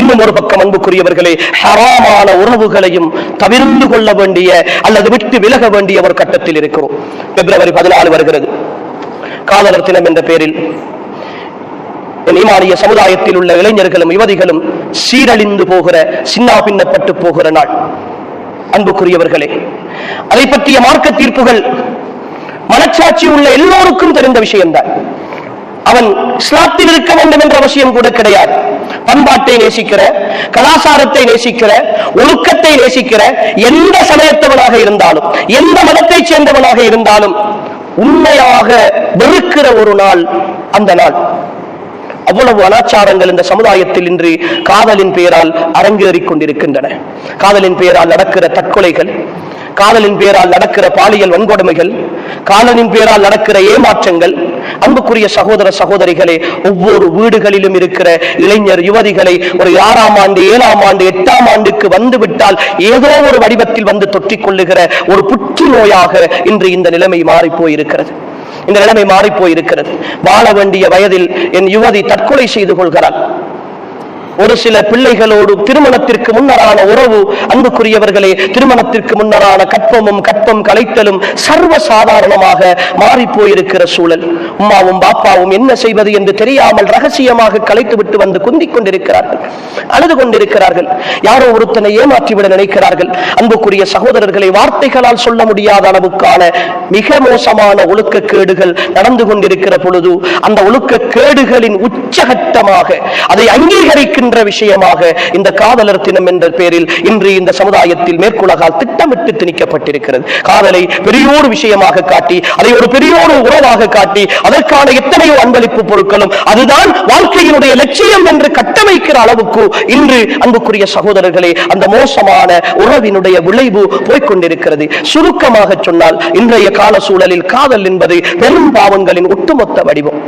இன்னும் ஒரு பக்கம் அன்புக்குரியவர்களே ஹராமான உறவுகளையும் தவிர்த்து கொள்ள வேண்டிய அல்லது விட்டு விலக வேண்டிய ஒரு கட்டத்தில் இருக்கிறோம். பிப்ரவரி பதினாலு வருகிறது. காதலர் தினம் என்ற பெயரில் என் ஈமானிய சமுதாயத்தில் உள்ள இளைஞர்களும் யுவதிகளும் சீரழிந்து போகிற சின்னா பின்னப்பட்டு போகிற நாள். அன்புக்குரியவர்களே அதை பற்றிய மார்க்க தீர்ப்புகள் மனச்சாட்சி உள்ள எல்லோருக்கும் தெரிந்த விஷயம்தான். அவன் இஸ்லாத்தில் இருக்க வேண்டும் என்ற அவசியம் கூட கிடையாது. பண்பாட்டை நேசிக்கிற கலாச்சாரத்தை நேசிக்கிற ஒழுக்கத்தை நேசிக்கிற எந்த சமயத்தவனாக இருந்தாலும் எந்த மதத்தைச் சேர்ந்தவனாக இருந்தாலும் உண்மையாக வெறுக்கிற ஒரு நாள் அந்த நாள். அவ்வளவு அனாச்சாரங்கள் இந்த சமுதாயத்தில் இன்று காதலின் பெயரால் அரங்கேறிக் கொண்டிருக்கின்றன. காதலின் பெயரால் நடக்கிற தற்கொலைகள் காதலின் பேரால் நடக்கிற பாலியல் வன்கொடுமைகள் காதலின் பேரால் நடக்கிற ஏமாற்றங்கள் அன்புக்குரிய சகோதர சகோதரிகளே ஒவ்வொரு வீடுகளிலும் இருக்கிற இளைஞர் யுவதிகளை ஒரு ஆறாம் ஆண்டு ஏழாம் ஆண்டு எட்டாம் ஆண்டுக்கு வந்து விட்டால் ஏதோ ஒரு வடிவத்தில் வந்து தொற்றிக் கொள்ளுகிற ஒரு புற்றுநோயாக இன்று இந்த நிலைமை மாறி போயிருக்கிறது இந்த நிலைமை மாறிப் போயிருக்கிறது வாழ வேண்டிய வயதில் என் யுவதி தற்கொலை செய்து கொள்கிறாள். ஒரு சில பிள்ளைகளோடு திருமணத்திற்கு முன்னரான உறவு அன்புக்குரியவர்களே திருமணத்திற்கு முன்னரான கற்பமும் கற்பம் கலைத்தலும் சர்வ சாதாரணமாக மாறி போயிருக்கிற சூழல். உமாவும் பாப்பாவும் என்ன செய்வது என்று தெரியாமல் ரகசியமாக கலைத்து விட்டு வந்து குந்திக் கொண்டிருக்கிறார்கள் அழுது கொண்டிருக்கிறார்கள். யாரோ ஒருத்தனை ஏமாற்றிவிட நினைக்கிறார்கள். அன்புக்குரிய சகோதரர்களை வார்த்தைகளால் சொல்ல முடியாத அளவுக்கான மிக மோசமான ஒழுக்க கேடுகள் நடந்து கொண்டிருக்கிற பொழுது அந்த ஒழுக்க கேடுகளின் உச்சகட்டமாக அதை அங்கீகரிக்கின்ற விஷயமாக இந்த காதலர் தினம் என்ற பெயரில் இன்று இந்த சமுதாயத்தில் மேற்குலகால் திட்டமிட்டு திணிக்கப்பட்டிருக்கிறது. காதலை பெரியோர் விஷயமாக காட்டி அதை ஒரு பெரியோர் உறவாக காட்டி அதற்கான எத்தனையோ அன்பளிப்பு பொருட்களும் அதுதான் வாழ்க்கையினுடைய லட்சியம் என்று கட்டமைக்கிற அளவுக்கு இன்று அன்புக்குரிய சகோதரர்களே அந்த மோசமான உறவினுடைய விளைவு போய்கொண்டிருக்கிறது சுருக்கமாக சொன்னால் இன்றைய கால சூழலில் காதல் என்பது பெரும் பாவங்களின் ஒட்டுமொத்த வடிவம்.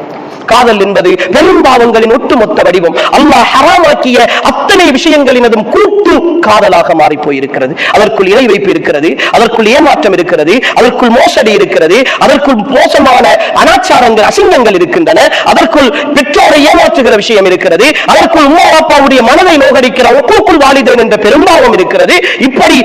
காதல் என்பது பெரும் பாவங்களின் ஒட்டுமொத்த வடிவம். அல்லாஹ் ஹராம உருவாக்கிய அத்தனை விஷயங்களினதும் கூட்டு காதலாக மாறி போயிருக்கிறது அதற்குள் இறை வைப்பு இருக்கிறது அதற்குள் ஏமாற்றம் இருக்கிறது அதற்குள் மோசடி இருக்கிறது அதற்குள் மோசமான அனாச்சாரங்கள் அசிங்கங்கள் இருக்கின்றன அதற்குள் பெற்றோரை ஏமாற்றுகிற விஷயம் இருக்கிறது அதற்குள் உமா அப்பாவுடைய மனதை நோகடிக்கிற ஒப்புக்குள் வாலிதன் என்ற பெரும்பாவம் இருக்கிறது. இப்படி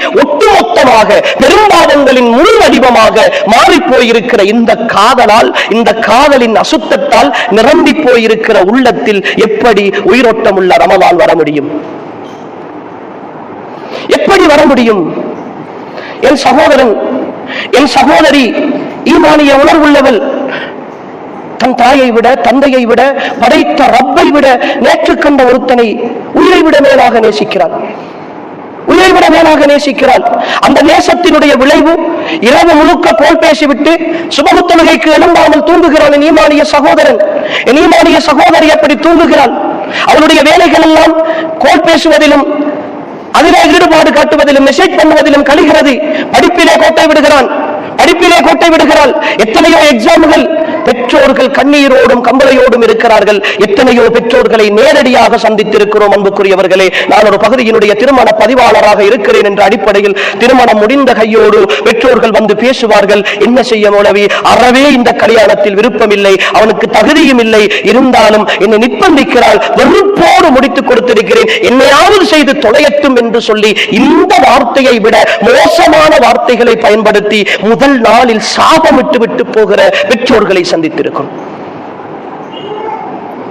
வடிவமாக பெரும்பாவங்களின் முழு வடிவமாக மாறி போயிருக்கிற இந்த காதலால் இந்த காதலின் அசுத்தத்தால் நிரம்பி போயிருக்கிற உள்ளத்தில் எப்படி உயிரோட்டம் உள்ள ரமலான் வர முடியும்? எப்படி வர முடியும்? என் சகோதரன் என் சகோதரி ஈமானிய உணர்வுள்ளவள் தன் தாயை விட தந்தையை விட படைத்த ரப்பை விட நேற்று கண்ட ஒருத்தனை உயிரை விட மேலாக நேசிக்கிறான். உயிரை மேலாக நேசிக்கிறாள். அந்த நேசத்தினுடைய விளைவு இரவு முழுக்க கோல் பேசிவிட்டு சுபகுத்தொழுகைக்கு எழும்பாமல் தூங்குகிறான் என் ஈமானிய சகோதரன். என் ஈமானிய சகோதரி அப்படி தூங்குகிறாள். அவளுடைய வேலைகள் எல்லாம் கோல் பேசுவதிலும் அதிலே ஈடுபாடு காட்டுவதிலும் மெசேஜ் பண்ணுவதிலும் கழிகிறது. படிப்பிலே கோட்டை விடுகிறான். படிப்பிலே கோட்டை விடுகிறாள். எத்தனையோ எக்ஸாம்கள் பெற்றோர்கள் கண்ணீரோடும் கம்பளையோடும் இருக்கிறார்கள். எத்தனையோ பெற்றோர்களை நேரடியாக சந்தித்திருக்கிறோம் அன்புக்குரியவர்களே. நான் ஒரு பகுதியினுடைய திருமண பதிவாளராக இருக்கிறேன் என்ற அடிப்படையில் திருமணம் முடிந்த கையோடு பெற்றோர்கள் வந்து பேசுவார்கள். என்ன செய்ய மௌலவி? அறவே இந்த கல்யாணத்தில் விருப்பமில்லை. அவனுக்கு தகுதியும் இல்லை. இருந்தாலும் என்னை நிர்பந்திக்கிறாள். வெறுப்போடு முடித்துக் கொடுத்திருக்கிறேன். என்னையாவது செய்து தொலையட்டும் என்று சொல்லி இந்த வார்த்தையை விட மோசமான வார்த்தைகளை பயன்படுத்தி முதல் நாளில் சாபமிட்டு விட்டு போகிற பெற்றோர்களை சந்தித்திருக்கிறோம்.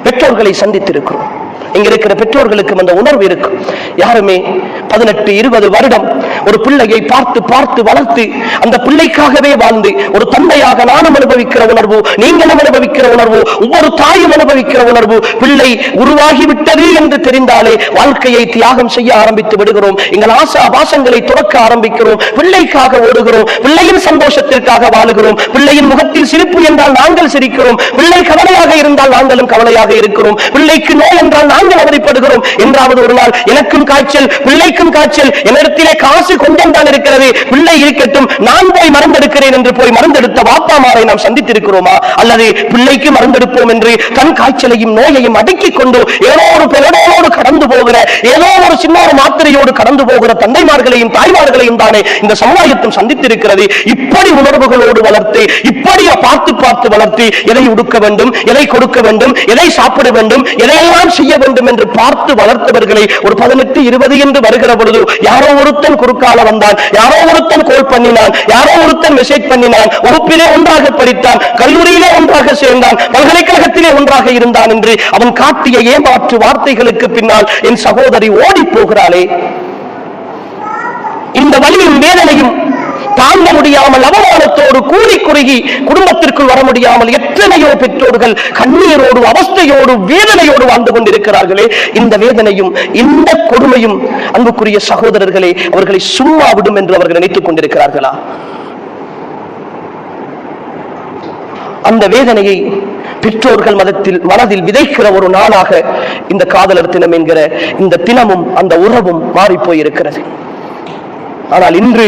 பெற்றோர்களை சந்தித்திருக்கிறோம். இங்க இருக்கிற பெற்றோர்களுக்கும் அந்த உணர்வு இருக்கும் யாருமே பதினெட்டு இருபது வருடம் ஒரு பிள்ளையை பார்த்து பார்த்து வளர்த்து அந்த பிள்ளைக்காகவே வாழ்ந்து ஒரு தந்தையாக நானும் அனுபவிக்கிற உணர்வு நீங்களும் அனுபவிக்கிற உணர்வு ஒவ்வொரு தாயும் அனுபவிக்கிற உணர்வு பிள்ளை உருவாகி விட்டது என்று தெரிந்தாலே வாழ்க்கையை தியாகம் செய்ய ஆரம்பித்து விடுகிறோம். எங்கள் ஆசா பாசங்களை துறக்க ஆரம்பிக்கிறோம். பிள்ளைக்காக ஓடுகிறோம். பிள்ளையின் சந்தோஷத்திற்காக வாழுகிறோம். பிள்ளையின் முகத்தில் சிரிப்பு என்றால் நாங்கள் சிரிக்கிறோம். பிள்ளை கவலையாக இருந்தால் நாங்களும் கவலையாக இருக்கிறோம். பிள்ளைக்கு நோய் என்றால் நாங்கள் அவதிப்படுகிறோம். என்றாவது ஒரு நாள் எனக்கும் காய்ச்சல் பிள்ளைக்கும் காய்ச்சல் என்னிடத்திலே காசு கொஞ்சம் தான் இருக்கிறது. பிள்ளை இருக்கட்டும் நான் போய் மருந்தெடுக்கிறேன் என்று போய் மருந்தெடுத்த வாப்பாமாரை நாம் சந்தித்திருக்கிறோமா? அல்லது பிள்ளைக்கு மருந்தெடுப்போம் என்று தன் காய்ச்சலையும் நோயையும் அடக்கிக் கொண்டு ஏதோ ஒரு பிறனோடு கடந்து போகிற ஏதோ ஒரு சின்ன ஒரு மாத்திரையோடு கடந்து போகிற தந்தைமார்களையும் தாய்மார்களையும் தானே இந்த சமுதாயத்தில் சந்தித்திருக்கிறது. இப்படி உணர்வுகளோடு வளர்த்து இப்படி பார்த்து பார்த்து வளர்த்து எதை உடுக்க வேண்டும் எதை கொடுக்க வேண்டும் எதை சாப்பிட வேண்டும் எதையெல்லாம் செய்ய வேண்டும் என்று பார்த்து வளர்த்தவர்களை ஒரு பதினெட்டு இருபது என்று வருகிற பொழுது யாரோ ஒருத்தன் குறுக்கால வந்தான் யாரோ ஒருத்தன் கோல் பண்ணினான் யாரோ ஒருத்தன் மெசேஜ் பண்ணினான் வகுப்பிலே ஒன்றாக படித்தான் கல்லூரியிலே ஒன்றாக சேர்ந்தான் பல்கலைக்கழகத்திலே ஒன்றாக இருந்தான் என்று அவன் காட்டிய ஏமாற்று வார்த்தைகளுக்கு பின்னால் என் சகோதரி ஓ ஓடி போகிறாளே இந்த வலியும் வேதனையும் தாங்க முடியாமல் அவமானத்தோடு கூலி குறுகி குடும்பத்திற்குள் வர முடியாமல் எத்தனையோ பெற்றோர்கள் கண்ணீரோடு அவஸ்தையோடு வேதனையோடு வாழ்ந்து கொண்டிருக்கிறார்களே. இந்த வேதனையும் இந்த கொடுமையும் அன்புக்குரிய சகோதரர்களே அவர்களை சும்மா விடும் என்று அவர்கள் நினைத்துக் கொண்டிருக்கிறார்களா? அந்த வேதனையை பெற்றோர்கள் மதத்தில் மனதில் விதைக்கிற ஒரு நாளாக இந்த காதலர் தினம் என்கிற இந்த தினமும் அந்த உறவும் மாறிப் போயிருக்கிறது ஆனால் இன்று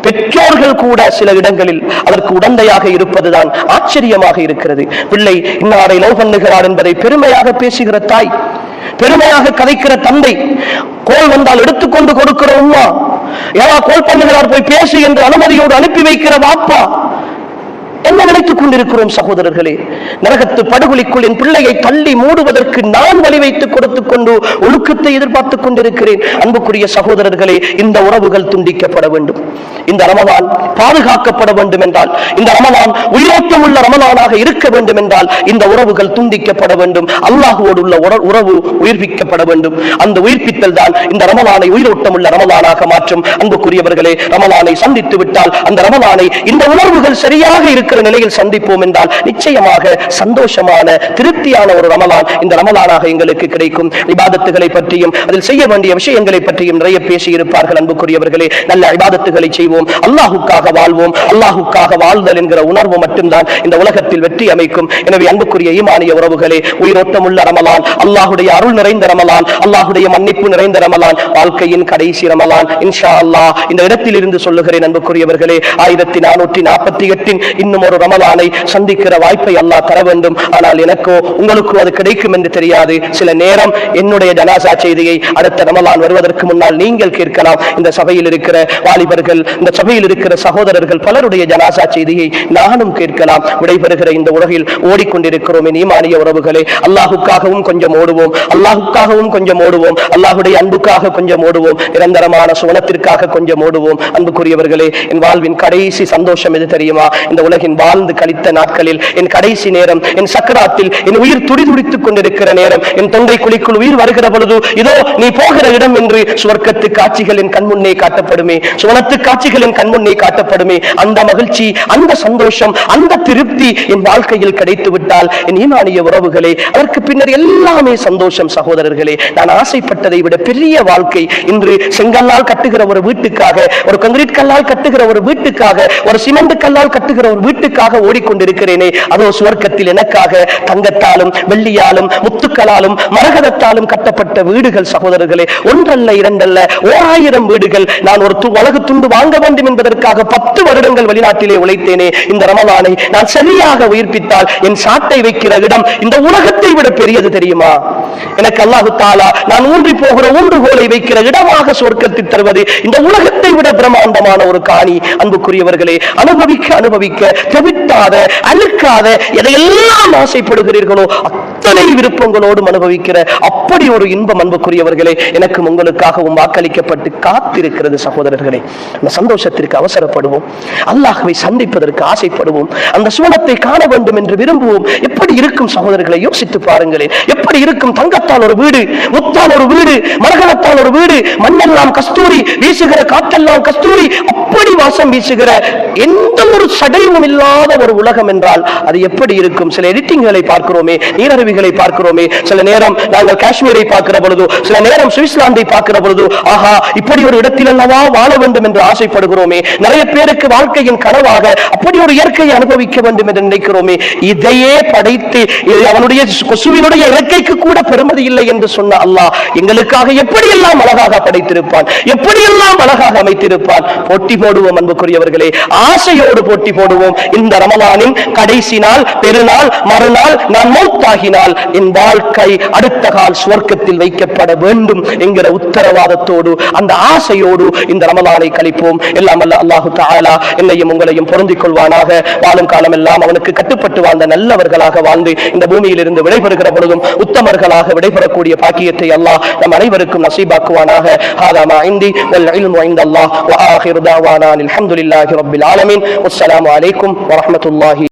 பெற்றோர்கள் கூட சில இடங்களில் அதற்கு உடந்தையாக இருப்பதுதான் ஆச்சரியமாக இருக்கிறது. பிள்ளை இன்னாரை லவ் பண்ணுகிறார் என்பதை பெருமையாக பேசுகிற தாய் பெருமையாக கதைக்கிற தந்தை கோல் வந்தால் எடுத்துக்கொண்டு கொடுக்கிற உம்மா ஏவா கோல் பண்ணுகிறார் போய் பேசு என்று அனுமதியோடு அனுப்பி வைக்கிற வாப்பா என்ன நினைத்துக் கொண்டிருக்கிறோம் சகோதரர்களே? நரகத்து படுகொலிக்குள் என் பிள்ளையை தள்ளி மூடுவதற்கு நான் வழி வைத்துக் கொடுத்துக் கொண்டு ஒழுக்கத்தை எதிர்பார்த்துக் கொண்டிருக்கிறேன். அன்புக்குரிய சகோதரர்களே இந்த உறவுகள் துண்டிக்கப்பட வேண்டும். இந்த ரமலான் பாதுகாக்கப்பட வேண்டும் என்றால் இந்த ரமலான் உயிரோட்டம் உள்ள ரமலானாக இருக்க வேண்டும் என்றால் இந்த உறவுகள் துண்டிக்கப்பட வேண்டும். அல்லாஹுவோடு உள்ள உறவு உயிர்ப்பிக்கப்பட வேண்டும். அந்த உயிர்ப்பித்தல் தான் இந்த ரமலானை உயிரோட்டம் உள்ள ரமலானாக மாற்றும். அன்புக்குரியவர்களே ரமலானை சந்தித்து விட்டால் அந்த ரமலானை இந்த உணர்வுகள் சரியாக இருக்க இருக்கிற நிலையில் சந்திப்போம் என்றால் நிச்சயமாக சந்தோஷமான திருப்தியான ஒரு ரமலான் இந்த ரமலானாக எங்களுக்கு கிடைக்கும். விவாதத்துகளை பற்றியும் அதில் செய்ய வேண்டிய விஷயங்களை பற்றியும் நிறைய பேசியிருப்பார்கள் அன்புக்குரியவர்களே. நல்ல விவாதத்துகளை செய்வோம். அல்லாஹுக்காக வாழ்வோம். அல்லாஹுக்காக வாழ்தல் என்கிற உணர்வு மட்டும்தான் இந்த உலகத்தில் வெற்றி அமைக்கும். எனவே அன்புக்குரிய ஈமானிய உறவுகளே உயிரோட்டமுள்ள ரமலான் அல்லாஹுடைய அருள் நிறைந்த ரமலான் அல்லாஹுடைய மன்னிப்பு நிறைந்த ரமலான் வாழ்க்கையின் கடைசி ரமலான். இன்ஷா அல்லாஹ் இந்த இடத்தில் இருந்து சொல்லுகிறேன் அன்புக்குரியவர்களே ஆயிரத்தி நானூற்றி நாற்பத்தி எட்டின் இன்னும் ஒரு ரமலானை சந்திக்கிற வாய்ப்பை அல்லாஹ் தர வேண்டும். ஆனால் எனக்கோ உங்களுக்கோ அது கிடைக்கும் என்று தெரியாது. சில நேரம் என்னுடைய ஜனாசா செய்தியை அடுத்த ரமலான் வருவதற்கு முன்னால் நீங்கள் கேட்கலாம். இந்த சபையில் இருக்கிற வாலிபர்கள் இந்த சபையில் இருக்கிற சகோதரர்கள் பலருடைய ஜனாசா செய்தியை நானும் கேட்கலாம். விடைபெறுகிற இந்த உலகில் ஓடிக்கொண்டிருக்கிறோம். என் ஈமானிய உறவுகளே அல்லாஹுக்காகவும் கொஞ்சம் ஓடுவோம். அல்லாஹுக்காகவும் கொஞ்சம் ஓடுவோம். அல்லாஹுடைய அன்புக்காக கொஞ்சம் ஓடுவோம். நிரந்தரமான சுவனத்திற்காக கொஞ்சம் ஓடுவோம். அன்புக்குரியவர்களே என் வாழ்வின் கடைசி சந்தோஷம் எது தெரியுமா? இந்த உலகின் வாழ்ந்து கழித்த நாட்களில் என் கடைசி நேரம் என் சக்கராத்தில் என் உயிர் துடிதுடித்துக் கொண்டிருக்கிற நேரம் என் தொண்டை குழிக்குள் உயிர் வருகிற பொழுது இதோ நீ போகிற இடம் என்று சுவர்க்கத்து காட்சிகள் என் கண்முன்னே காட்டப்படுமே சுவனத்து காட்சிகள் என் கண்முன்னே காட்டப்படுமே. அந்த மகிழ்ச்சி அந்த சந்தோஷம் அந்த திருப்தி என் வாழ்க்கையில் கிடைத்து விட்டால் என் ஈமானிய உறவுகளே அதற்கு பின்னர் எல்லாமே சந்தோஷம் சகோதரர்களே. நான் ஆசைப்பட்டதை விட பெரிய வாழ்க்கை இன்று செங்கல்லால் கட்டுகிற ஒரு வீட்டுக்காக ஒரு கங்கிரீட் கல்லால் கட்டுகிற ஒரு வீட்டுக்காக ஒரு சிமெண்ட் கல்லால் கட்டுகிற ஒரு வீட்டுக்காக ஓடிக்கொண்டிருக்கிறேனே அதோ சுவர்க்கத்தில் எனக்காக தங்கத்தாலும் வெள்ளியாலும் முத்துக்களாலும் மரகதத்தாலும் கட்டப்பட்ட வீடுகள் சகோதரர்களே ஒன்றல்ல இரண்டல்ல ஓராயிரம் வீடுகள் நான் ஒரு உலக துண்டு வாங்க வேண்டும் என்பதற்காக பத்து வருடங்கள் வெளிநாட்டிலே உழைத்தேனே இந்த ரமலானை நான் சரியாக உயிர்ப்பித்தால் என் சாட்டை வைக்கிற இடம் இந்த உலகத்தை விட பெரியது தெரியுமா? எனக்கு அல்லாஹு தாலா நான் ஊன்றி போகிற ஊன்றுகோலை வைக்கிற இடமாக சொர்க்கத்தில் தருவது இந்த உலகத்தை விட பிரம்மாண்டமான ஒரு காணி. அன்புக்குரியவர்களே அனுபவிக்க அனுபவிக்க தெவிட்டாத அழுக்காத எதையெல்லாம் ஆசைப்படுகிறீர்களோ அத்தனை விருப்பங்களோடும் அனுபவிக்கிற அப்படி ஒரு இன்பம் அன்புக்குரியவர்களே எனக்கும் உங்களுக்காகவும் வாக்களிக்கப்பட்டு காத்திருக்கிறது சகோதரர்களே. அந்த சந்தோஷத்திற்கு அவசரப்படுவோம். அல்லாஹுவை சந்திப்பதற்கு ஆசைப்படுவோம். அந்த சுவனத்தை காண வேண்டும் என்று விரும்புவோம். எப்படி இருக்கும் சகோதரர்களை யோசித்து பாருங்களேன். எப்படி இருக்கும் தங்கத்தால் ஒரு வீடு முத்தால் ஒரு வீடு மரகணத்தால் ஒரு வீடு மண்ணெல்லாம் கஸ்தூரி வீசுகிற காற்றெல்லாம் கஸ்தூரி அப்படி வாசம் வீசுகிற எந்த ஒரு சடையும் இல்லாத ஒரு உலகம் என்றால் அது எப்படி இருக்கும்? சில எடிட்டிங்களை பார்க்கிறோமே நீரருவிகளை பார்க்கிறோமே. சில நேரம் நாங்கள் காஷ்மீரை பார்க்கிற பொழுது சில நேரம் சுவிட்சர்லாந்தை பார்க்கிற பொழுது ஆஹா இப்படி ஒரு இடத்தில் அல்லவா வாழ வேண்டும் என்று ஆசைப்படுகிறோமே. நிறைய பேருக்கு வாழ்க்கையின் கனவாக அப்படி ஒரு இயற்கையை அனுபவிக்க வேண்டும் என்று நினைக்கிறோமே. இதையே படைத்து அவனுடைய கொசுவினுடைய இறக்கைக்கு கூட பெருமதி இல்லை என்று சொன்ன அல்லாஹ் எங்களுக்காக எப்படியெல்லாம் அழகாக படைத்திருப்பான்? எப்படியெல்லாம் அழகாக அமைத்திருப்பான்? போட்டி போடுவோம் அன்புக்குரியவர்களே. ஆசையோடு போட்டி போடுவோம். இந்த ரமலானின் கடைசி நாள் பெருநாள் மறுநாள் நான் மௌத்தாகினால் என் வாழ்க்கை அடுத்த கால் சுவர்க்கத்தில் வைக்கப்பட வேண்டும் என்கிற உத்தரவாதத்தோடு அந்த ஆசையோடு இந்த ரமலானை கழிப்போம் எல்லாம் அல்ல அல்லாஹு தஆலா என்னையும் உங்களையும் பொருந்திக் கொள்வானாக வாழும் காலம் எல்லாம் அவனுக்கு கட்டுப்பட்டு வாழ்ந்த நல்லவர்களாக வாழ்ந்து இந்த பூமியில் இருந்து விடைபெறுகிற பொழுதும் உத்தமர்களாக விடைபெறக்கூடிய பாக்கியத்தை அல்லாஹ் நம் அனைவருக்கும் நசீபாக்குவானாக هذا ما عندي والعلم عند الله وآخر دعوانا الحمد لله رب العالمين والسلام ورحمة الله